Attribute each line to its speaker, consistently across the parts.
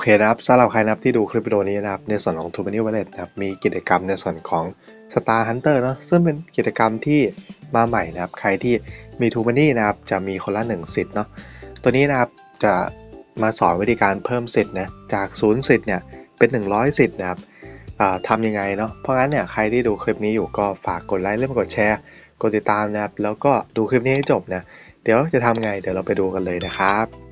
Speaker 1: เคนะครับสำหรับใครนะครับที่ดูคลิปวิดีโอนี้นะครับ ในส่วนของ t o m a n y Wallet นะครับ มีกิจกรรมในส่วนของ Star Hunter เนอะซึ่งเป็นกิจกรรมที่มาใหม่นะครับ ใครที่มี t o m a n y นะครับ จะมีคนละ 1 สิทธิ์เนาะตัวนี้นะครับจะมาสอนวิธีการเพิ่มสิทธิ์นะจาก 0 สิทธิ์เนี่ยเป็น 100 สิทธิ์นะครับทำยังไงเนาะเพราะงั้นเนี่ยใครที่ดูคลิปนี้อยู่ก็ฝากกดไลค์เริ่มกดแชร์กดติดตามนะครับแล้วก็ดูคลิปนี้ให้จบนะเดี๋ยวจะทำไงเดี๋ยวเราไปดูกันเลยนะครับ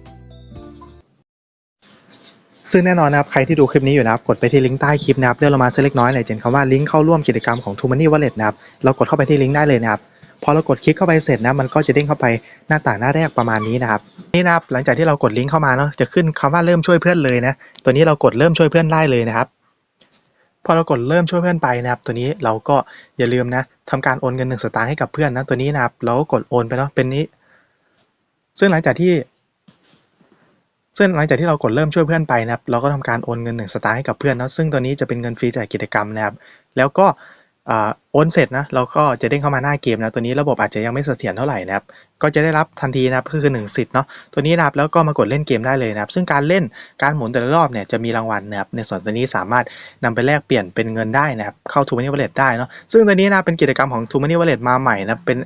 Speaker 1: ซึ่งแน่นอนนะครับใครที่ดูคลิปนี้อยู่นะครับกดไปที่ลิงก์ใต้คลิปนะครับเลื่อนลงมาเล็กน้อยเลยเจนคำว่าลิงก์เข้าร่วมกิจกรรมของ t o m o n y Wallet นะครับเรากดเข้าไปที่ลิงก์ได้เลยนะครับพอเรากดคลิกเข้าไปเสร็จนะมันก็จะเด้งเข้าไปหน้าต่างหน้าแรกประมาณนี้นะครับนี่นะครับหลังจากที่เรากดลิงก์เข้ามาเนาะจะขึ้นคำว่าเริ่มช่วยเพื่อนเลยนะตัวนี้เรากดเริ่มช่วยเพื่อนได้เลยนะครับพอเรากดเริ่มช่วยเพื่อนไปนะครับ ตัวนี้เราก็อย่าลืมนะทำการโอนเงินหนึ่งสตางค์ให้กับเพื่อนนะตัวนี้นะครับเราก็กดโอนไปเนาะเป็นนี้ ซึ่งหลังจากที่ ซึ่งหลังจากที่เรากดเริ่มช่วยเพื่อนไปนะครับ เราก็ทำการโอนเงินหนึ่งสตางค์ให้กับเพื่อนนะซึ่งตัวนี้จะเป็นเงินฟรีจากกิจกรรมนะครับ แล้วก็โอนเสร็จนะเราก็จะเด้งเข้ามาหน้าเกมนะตัวนี้ระบบอาจจะยังไม่เสถียรเท่าไหร่นะครับก็จะได้รับทันทีนะครับก็คือหนึ่งสิทธิ์เนาะตัวนี้นะครับแล้วก็มากดเล่นเกมได้เลยนะครับซึ่งการเล่นการหมุนแต่ละรอบเนี่ยจะมีรางวัลนะครับในส่วนตัวนี้สามารถนำไปแลกเปลี่ยนเป็นเงินได้นะครับเข้า t ู m ม n y Wallet ได้เนาะซึ่งตัวนี้นะเป็นกิจกรรมของ t ู m ม n y Wallet มาใหม่นะเป็น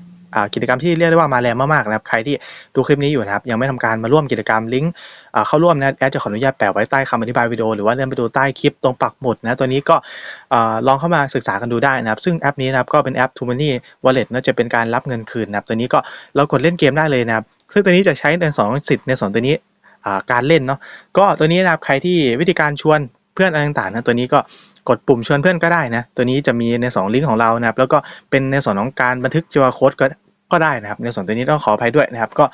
Speaker 1: กิจกรรมที่เรียกได้ว่ามาแรงมากๆนะครับ ใครที่ดูคลิปนี้อยู่นะครับ ยังไม่ทำการมาร่วมกิจกรรมลิงก์เข้าร่วมนะแอดจะขออนุญาตแปะไว้ใต้คำอธิบายวิดีโอหรือว่าเลื่อนไปดูใต้คลิปตรงปักหมุดนะตัวนี้ก็ลองเข้ามาศึกษากันดูได้นะครับ ซึ่งแอปนี้นะครับก็เป็นแอป t ู m ม n y Wallet นะจะเป็นการรับเงินคืนนะครับตัวนี้ก็เรากดเล่นเกมได้เลยนะครับซึ่งตัวนี้จะใช้ในสองสิทธิ์ในสองตัวนี้การเล่นเนาะก็ตัวนี้นะครับใครที่วิธีการชวนเพื่อนอะไรต่างๆนะตัวนี้ก็ กดปุ่มชวนเพื่อนก็ได้นะ ตัวนี้จะมีใน 2 ลิงก์ของเรานะครับ แล้วก็เป็นในส่วนของการบันทึก QR code ก็ก็ได้นะครับ ในส่วนตัวนี้ต้องขออภัยด้วยนะครับ ก็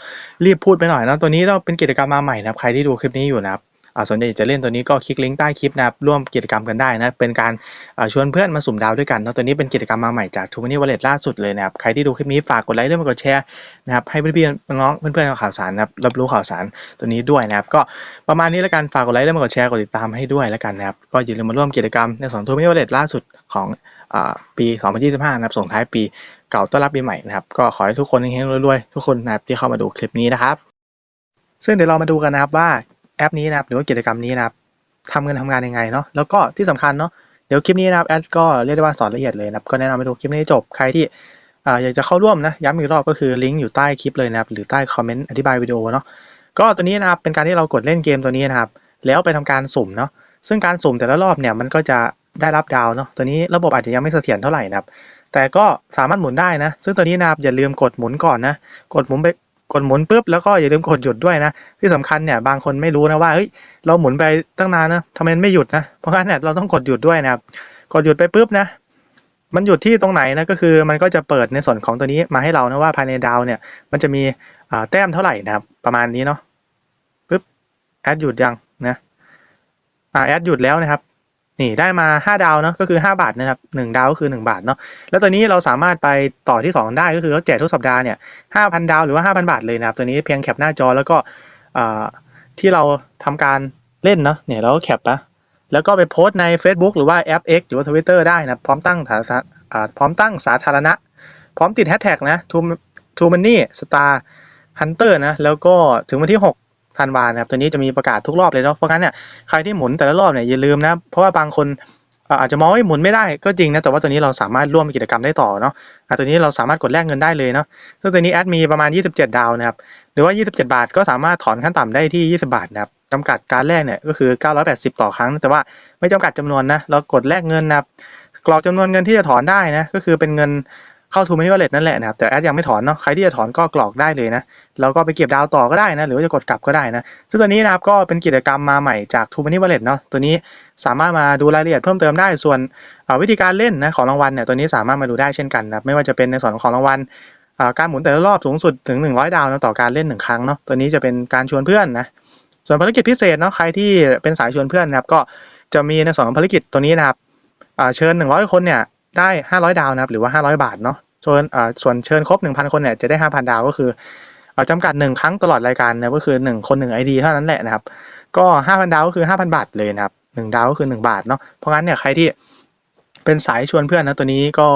Speaker 1: รีบพูดไปหน่อยนะ ตัวนี้เราเป็นกิจกรรมมาใหม่นะครับ ใครที่ดูคลิปนี้อยู่นะครับ อ่าสนใจจะเล่นตัวนี้ก็คลิกลิงก์ใต้คลิปนะครับร่วมกิจกรรมกันได้นะเป็นการอ่าชวนเพื่อนมาสุ่มดาวด้วยกันเนาะตัวนี้เป็นกิจกรรมมาใหม่จาก t ู m a n y Wallet ล่าสุดเลยนะครับใครที่ดูคลิปนี้ฝากกดไลค์ด้วยกดแชร์นะครับให้เพื่อนๆน้องเพื่อนๆข่าวสารนะครับรับรู้ข่าวสารตัวนี้ด้วยนะครับก็ประมาณนี้แล้วกันฝากกดไลค์และกดแชร์กดติดตามให้ด้วยแล้วกันนะครับก็อย่าลืมมาร่วมกิจกรรมในสองทัวร์มิวเลตล่าสุดของอ่าปี 2025 นะครับส่งท้ายปีเก่าต้อนรับปีใหม่นะครับก็ขอให้ทุกคนเฮงๆรวยๆทุกคนนะครับที่เข้ามาดูคลิปนี้นะครับซึ่งเดี๋ยวเรามาดูกันนะครับว่า แอปนี้นะครับหรือว่ากิจกรรมนี้นะครับทำเงินทำงานยังไงเนาะแล้วก็ที่สำคัญเนาะเดี๋ยวคลิปนี้นะครับแอดก็เรียกได้ว่าสอนละเอียดเลยนะครับก็แนะนำไปดูคลิปนี้จบใครที่ออยากจะเข้าร่วมนะย้ำอีกรอบก็คือลิงก์อยู่ใต้คลิปเลยนะครับหรือใต้คอมเมนต์อธิบายวิดีโอเนาะก็ตัวนี้นะครับเป็นการที่เรากดเล่นเกมตัวนี้นะครับแล้วไปทำการสุ่มเนาะซึ่งการสุ่มแต่ละรอบเนี่ยมันก็จะได้รับดาวเนาะตัวนี้ระบบอาจจะยังไม่เสถียรเท่าไหร่นะครับแต่ก็สามารถหมุนได้นะ ซึ่งตัวนี้นะครับอย่าลืมกดหมุนก่อนนะกดหมุนไป กดหมุนปุ๊บแล้วก็อย่าลืมกดหยุดด้วยนะ ที่สำคัญเนี่ยบางคนไม่รู้นะว่าเฮ้ยเราหมุนไปตั้งนานนะทำไมไม่หยุดนะ เพราะงั้นเนี่ยเราต้องกดหยุดด้วยนะครับกดหยุดไปปุ๊บนะ มันหยุดที่ตรงไหนนะก็คือมันก็จะเปิดในส่วนของตัวนี้มาให้เรานะว่าภายในดาวเนี่ย มันจะมีอ่าแต้มเท่าไหร่นะครับ ประมาณนี้เนาะปุ๊บแอดหยุดยังนะอ่าแอดหยุดแล้วนะครับ นี่ได้มา 5 ดาวเนาะก็คือ 5 บาทนะครับ1ดาวก็คือ 1 บาทเนาะแล้วตัวนี้เราสามารถไปต่อที่ 2 ได้ก็คือเขาแจกทุกสัปดาห์เนี่ย5,000 ดาวหรือว่า 5,000 บาทเลยนะครับตัวนี้เพียงแคปหน้าจอแล้วก็ที่เราทำการเล่นเนาะเนี่ยเราก็แคปนะแล้วก็ไปโพสต์ใน Facebook หรือว่าแอป X หรือว่า Twitter ได้นะพร้อมตั้งสาธารพร้อมตั้งสาธารณะ พร้อมติดแฮชแท็กนะ t o t o m o n y Star Hunter นะแล้วก็ถึงวันที่ 6 ธันวานะครับตัวนี้จะมีประกาศทุกรอบเลยเนาะเพราะงั้นเนี่ยใครที่หมุนแต่ละรอบเนี่ยอย่าลืมนะเพราะว่าบางคนอาจจะมองว่าหมุนไม่ได้ก็จริงนะแต่ว่าตัวนี้เราสามารถร่วมกิจกรรมได้ต่อเนาะะตัวนี้เราสามารถกดแลกเงินได้เลยเนาะซึ่งตัวนี้แอดมีประมาณ 27 ดาวนะครับหรือว่า 27 บาทก็สามารถถอนขั้นต่ำได้ที่ 20 บาทนะครับจำกัดการแลกเนี่ยก็คือ 980 ต่อครั้ง แต่ว่าไม่จำกัดจำนวนนะเรากดแลกเงินนะครับกรอกจำนวนเงินที่จะถอนได้นะก็คือเป็นเงิน เข้าทูมินิวอลเล็ตนั่นแหละนะครับ แต่แอดยังไม่ถอนเนาะ ใครที่จะถอนก็กรอกได้เลยนะ แล้วก็ไปเก็บดาวต่อก็ได้นะ หรือว่าจะกดกลับก็ได้นะ ซึ่งตัวนี้นะครับก็เป็นกิจกรรมมาใหม่จากทูมินิวอลเล็ตเนาะ ตัวนี้สามารถมาดูรายละเอียดเพิ่มเติมได้ ส่วนวิธีการเล่นนะของรางวัลเนี่ย ตัวนี้สามารถมาดูได้เช่นกันนะไม่ว่าจะเป็นในส่วนของรางวัลการหมุนแต่ละรอบสูงสุดถึง 100 ดาวนะต่อการเล่น 1 ครั้งเนาะ ตัวนี้จะเป็นการชวนเพื่อนนะ ส่วนภารกิจพิเศษเนาะ ใครที่เป็นสายชวนเพื่อนนะครับ ก็จะมีในส่วนของภารกิจตัวนี้นะครับเชิญ 100 คนเนี่ยได้ 500 ดาวนะครับ หรือว่า 500 บาทเนาะ ส่วนอ่าส่วนเชิญครบ 1,000 คนเนี่ยจะได้ 5,000 ดาวก็คืออ่าจำกัด 1 ครั้งตลอดรายการนะก็คือ 1 คน 1 ID เท่านั้นแหละนะครับ ก็ 5,000 ดาวก็คือ 5,000 บาทเลยนะครับ 1 ดาวก็คือ 1 บาทเนาะเพราะงั้นเนี่ยใครที่เป็นสายชวนเพื่อนนะตัวนี้ก็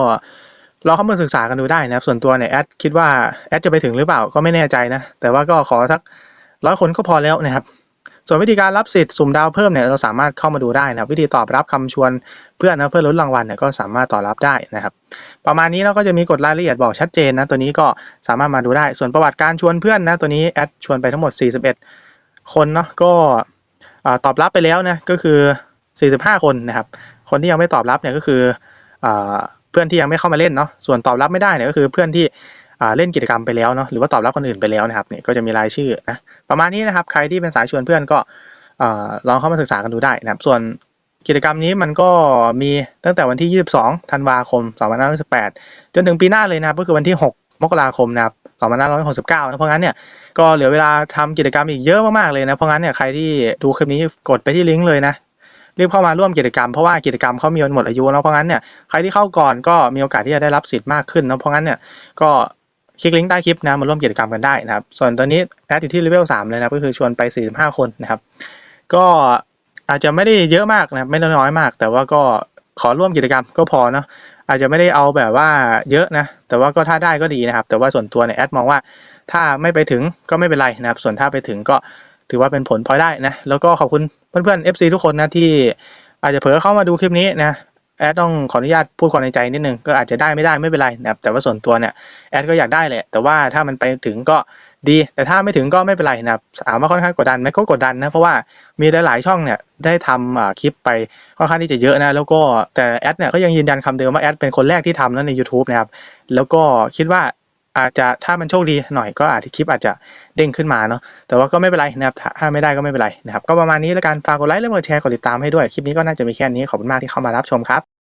Speaker 1: ลองเข้ามาศึกษากันดูได้นะครับ ส่วนตัวเนี่ยแอดคิดว่าแอดจะไปถึงหรือเปล่าก็ไม่แน่ใจนะ แต่ว่าก็ขอสักร้อยคนก็พอแล้วนะครับ ส่วนวิธีการรับสิทธิ์สุ่มดาวเพิ่มเนี่ยเราสามารถเข้ามาดูได้นะครับ วิธีตอบรับคำชวนเพื่อนนะเพื่อลุ้นรางวัลเนี่ยก็สามารถตอบรับได้นะครับ ประมาณนี้เราก็จะมีกฎรายละเอียดบอกชัดเจนนะตัวนี้ก็สามารถมาดูได้ ส่วนประวัติการชวนเพื่อนนะตัวนี้แอดชวนไปทั้งหมด 41 คนเนาะก็ตอบรับไปแล้วนะก็คือ 45 คนนะครับ คนที่ยังไม่ตอบรับเนี่ยก็คือเพื่อนที่ยังไม่เข้ามาเล่นเนาะส่วนตอบรับไม่ได้เนี่ยก็คือเพื่อนที่ เล่นกิจกรรมไปแล้วเนาะหรือว่าตอบรับคนอื่นไปแล้วนะครับเนี่ยก็จะมีรายชื่อนะประมาณนี้นะครับ ใครที่เป็นสายชวนเพื่อนก็ลองเข้ามาศึกษากันดูได้นะครับส่วนกิจกรรมนี้มันก็มีตั้งแต่วันที่ 22 ธันวาคม 2518จนถึงปีหน้าเลยนะครับ ก็คือวันที่ 6 มกราคมนะครับ 2569 นะ เพราะงั้นเนี่ย ก็เหลือเวลาทำกิจกรรมอีกเยอะมากๆเลยนะ เพราะงั้นเนี่ย ใครที่ดูคลิปนี้กดไปที่ลิงก์เลยนะ รีบเข้ามาร่วมกิจกรรม เพราะว่ากิจกรรมเขามีวันหมดอายุแล้วเพราะงั้นเนี่ย ใครที่เข้าก่อนก็มีโอกาสที่จะได้รับสิทธิ์มากขึ้นนะ เพราะงั้นเนี่ย ก็ คลิกลิงก์ใต้คลิปนะมาร่วมกิจกรรมกันได้นะครับ ส่วนตอนนี้แอดอยู่ที่เลเวล3เลยนะครับก็คือชวนไป 45 คนนะครับ ก็อาจจะไม่ได้เยอะมากนะไม่น้อยมาก แต่ว่าก็ขอร่วมกิจกรรมก็พอเนาะอาจจะไม่ได้เอาแบบว่าเยอะนะ แต่ว่าก็ถ้าได้ก็ดีนะครับ แต่ว่าส่วนตัวเนี่ยแอดมองว่าถ้าไม่ไปถึงก็ไม่เป็นไรนะครับ ส่วนถ้าไปถึงก็ถือว่าเป็นผลพลอยได้นะ แล้วก็ขอบคุณเพื่อนๆ FC ทุกคนนะที่อาจจะเผลอเข้ามาดูคลิปนี้นะ แอดต้องขออนุญาตพูดความในใจนิดนึงก็อาจจะได้ไม่ได้ไม่เป็นไรนะครับแต่ว่าส่วนตัวเนี่ยแอดก็อยากได้แหละแต่ว่าถ้ามันไปถึงก็ดี แต่ถ้าไม่ถึงก็ไม่เป็นไรนะครับถามว่าค่อนข้างกดดันไหมก็กดดันนะเพราะว่ามีหลายๆช่องเนี่ยได้ทำอ่าคลิปไปค่อนข้างที่จะเยอะนะแล้วก็แต่แอดเนี่ยก็ยังยืนยันคำเดิมว่าแอดเป็นคนแรกที่ทำแล้วใน YouTube นะครับแล้วก็คิดว่า อาจจะถ้ามันโชคดีหน่อยก็อาจจะคลิปอาจจะเด้งขึ้นมาเนาะแต่ว่าก็ไม่เป็นไรนะครับถ้าถ้าไม่ได้ก็ไม่เป็นไรนะครับก็ประมาณนี้แล้วกันฝากกดไลค์และกดแชร์กดติดตามให้ด้วยคลิปนี้ก็น่าจะมีแค่นี้ขอบคุณมากที่เข้ามารับชมครับ